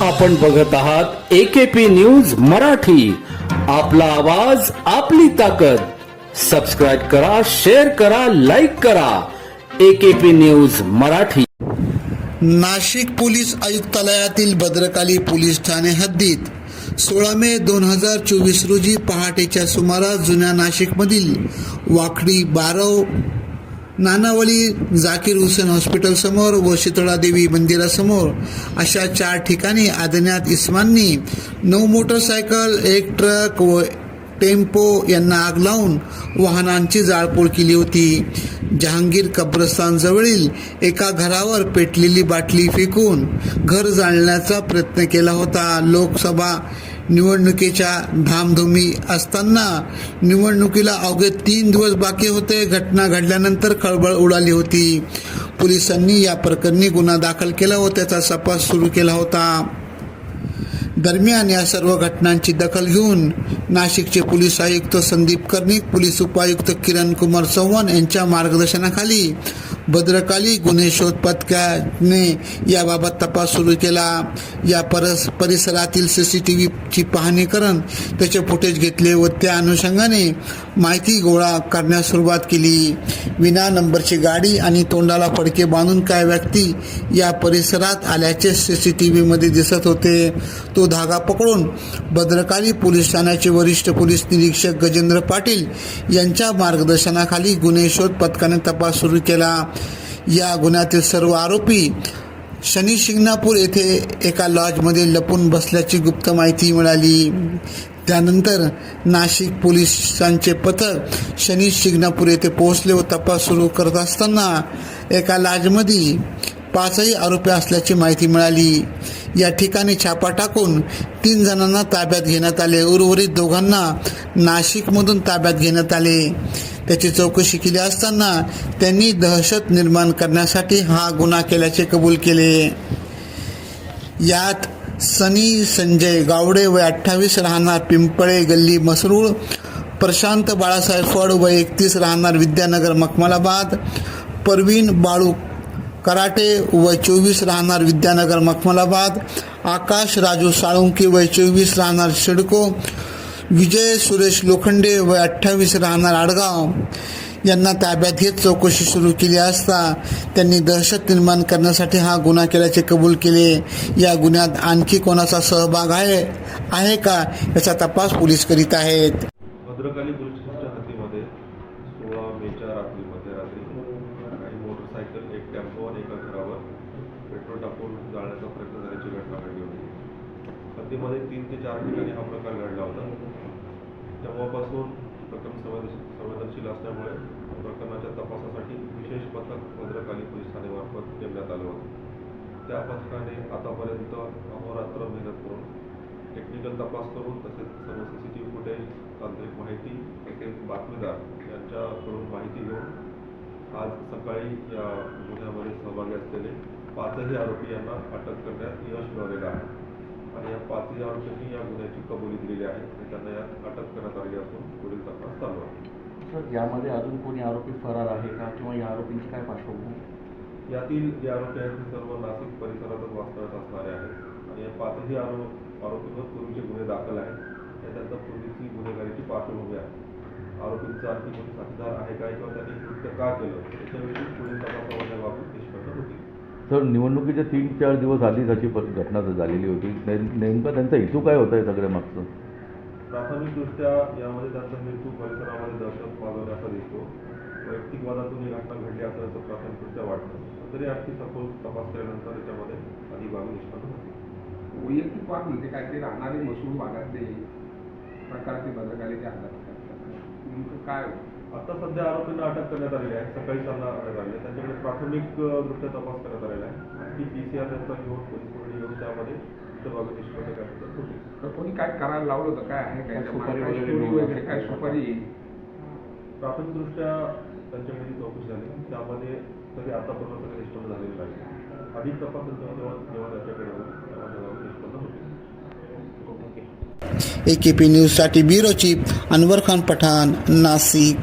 आपण बघत आहात एकेपी न्यूज मराठी. आपला आवाज आपली ताकद. सबस्क्राईब करा शेअर करा लाईक करा. AKP news Marathi. Nashik police आयुक्तालयातील Bhadrakali police ठाणे हद्दीत सोळा मे दोन हजार चोवीस रोजी पहाटेच्या सुमारास जुन्या नाशिकमधील वाकडी बारव नानावली जाकीर हुसेन हॉस्पिटल समोर व शीतळा देवी मंदिरासमोर अशा चार ठिकाणी अज्ञात इस्मांनी नऊ मोटरसायकल एक ट्रक व टेम्पो यांना आग लावून वाहनांची जाळपोळ केली होती. जहांगीर कब्रस्तानजवळील एका घरावर पेटलेली बाटली फेकून घर जाळण्याचा प्रयत्न केला होता. लोकसभा निवडणुकीच्या धामधुमी असताना निवडणुकीला अवघे तीन दिवस बाकी होते. घटना घडल्यानंतर खळबळ उडाली होती. पोलिसांनी या प्रकरणी गुन्हा दाखल केला व त्याचा तपास सुरू केला होता. दरम्यान या सर्व घटनांची दखल घेऊन नाशिकचे पोलीस आयुक्त संदीप कर्णिक पोलीस उपायुक्त किरण कुमार चव्हाण यांच्या मार्गदर्शनाखाली भद्रकाली गुन्हे शोध पथकाने याबाबत तपास सुरू केला. या परस परिसरातील सी सी टी व्हीची पाहणी करून त्याचे फुटेज घेतले व त्या अनुषंगाने माहिती गोळा करण्यास सुरुवात केली. विना नंबरची गाडी आणि तोंडाला फडके बांधून काय व्यक्ती या परिसरात आल्याचे सी सी टी व्हीमध्ये दिसत होते. तो धागा पकडून भद्रकाली पोलीस ठाण्याचे वरिष्ठ पोलीस निरीक्षक गजेंद्र पाटील यांच्या मार्गदर्शनाखाली गुन्हे शोध पथकाने तपास सुरू केला. या गुन्ह्यातील सर्व आरोपी शनी शिंगणापूर येथे एका लॉजमध्ये लपून बसल्याची गुप्त माहिती मिळाली. त्यानंतर नाशिक पोलिसांचे पथक शनी शिंगणापूर येथे पोहोचले व तपास सुरू करत असताना एका लॉजमध्ये पाचही आरोपी असल्याची माहिती मिळाली. या ठिकाणी छापा टाकून तीन जणांना ताब्यात घेण्यात आले. उर्वरित दोघांना नाशिकमधून ताब्यात घेण्यात आले. त्याची चौकशी केली असताना त्यांनी दहशत निर्माण करण्यासाठी हा गुन्हा केल्याचे कबूल केले. यात सनी संजय गावडे वय अठ्ठावीस राहणार पिंपळे गल्ली मसरूळ प्रशांत बाळासाहेब फड व एकतीस राहणार विद्यानगर मखमलाबाद परवीन बाळू कराटे वय चोवीस राहणार विद्यानगर मखमलाबाद आकाश राजू साळुंकी वय चोवीस राहणार सिडको विजय सुरेश लोखंडे व अठ्ठावीस राहणार आडगाव. यांना ताब्यात घेत चौकशी सुरू केली असता त्यांनी दहशत निर्माण करण्यासाठी हा गुन्हा केल्याचे कबूल केले. या गुन्ह्यात आणखी कोणाचा सहभाग आहे आहे का याचा तपास पोलीस करीत आहेत. भद्रकाली पोलीस स्टेशनच्या हद्दीमध्ये सोळा मेच्या रात्री मध्यरात्री काही मोटरसायकल एक टेम्पो आणि एका घरावर पेट्रोल टाकून जाळण्याचा प्रयत्न झाल्याची घटना घडली होती. हद्दीमध्ये तीन ते चार ठिकाणी हा प्रकार घडला होता. तेव्हापासून प्रकरण संवेदनशील संवेदनशील असल्यामुळे प्रकरणाच्या तपासासाठी विशेष पथक भद्रकाली पोलीस ठाणेमार्फत नेमण्यात आलं होतं. त्या पथकाने आतापर्यंत अहोरात्र मेहनत करून टेक्निकल तपास करून तसेच सर्व C C T V footage तांत्रिक माहिती तसेच बातमीदार यांच्याकडून माहिती घेऊन आज सकाळी या गुन्ह्यामध्ये सहभागी असलेले पाचही आरोपी यांना अटक करण्यात यश मिळालेलं आहे. आणि या पाचही आरोपींनी या गुन्ह्याची कबुली दिलेली आहे आणि त्यांना यात अटक करण्यात आलेली असून पुढील तपास चालू आहे. सर यामध्ये अजून कोणी आरोपी फरार आहे का किंवा या आरोपींची काय पार्श्वभूमी? यातील जे आरोपी आहेत ते सर्व नाशिक परिसरातच वास्तव्यात असणारे आहेत. आणि या पाचही आरोप आरोपींवर पूर्वीचे गुन्हे दाखल आहेत. आणि त्यांचा पूर्वीची गुन्हेगारीची पार्श्वभूमी आहे. आरोपींचा आणखी कोणी साथीदार आहे का किंवा त्यांनी कृत्य का केलं याच्याविषयी पुढील तपासामध्ये बाबत निष्पन्न होतील. सर निवडणुकीच्या तीन चार दिवस आधीच अशी घटना झालेली होती. नेम- नेमकं त्यांचा हेतू काय होता हे सगळ्या मागचं? प्राथमिकदृष्ट्या यामध्ये त्यांचा हेतू परिसरामध्ये दहशत माजवण्याचा दिसतो वैयक्तिक वादातून ही घटना घडली असल्याचं प्राथमिकदृष्ट्या वाटतं. तरी आणखी सखोल तपास केल्यानंतर याच्यामध्ये अधिक बाबी निष्पन्न होतील वैयक्तिक वाद म्हणजे काय? ते राहणारे मसूर भागातले प्रकार ते भद्रकालीच्या हातात नेमकं काय आता सध्या आरोपींना अटक करण्यात आलेली आहे. सकाळी त्यांना अटक आहे. त्यांच्याकडे प्राथमिक दृष्ट्या तपास करण्यात आलेला आहे. आणखी पी सी आर त्यांचा घेऊन पोलीस कोठडी त्यामध्ये इतर बाबी निष्पन्न करण्यात होतील तर कोणी काय करायला लावलं होतं? काय आहे? काय सुपारी वगैरे स्टोरी मिळून वगैरे? काय सुपारी? प्राथमिकदृष्ट्या त्यांच्याकडे चौकशी झाली. त्यामध्ये तरी आतापर्यंत सगळे निष्पन्न झालेले नाही अधिक तपास जेव्हा जेव्हा जेव्हा त्याच्याकडे तेव्हा तेव्हा निष्पन्न ए के पी न्यूजसाठी ब्युरो चीफ अनवर खान पठाण नाशिक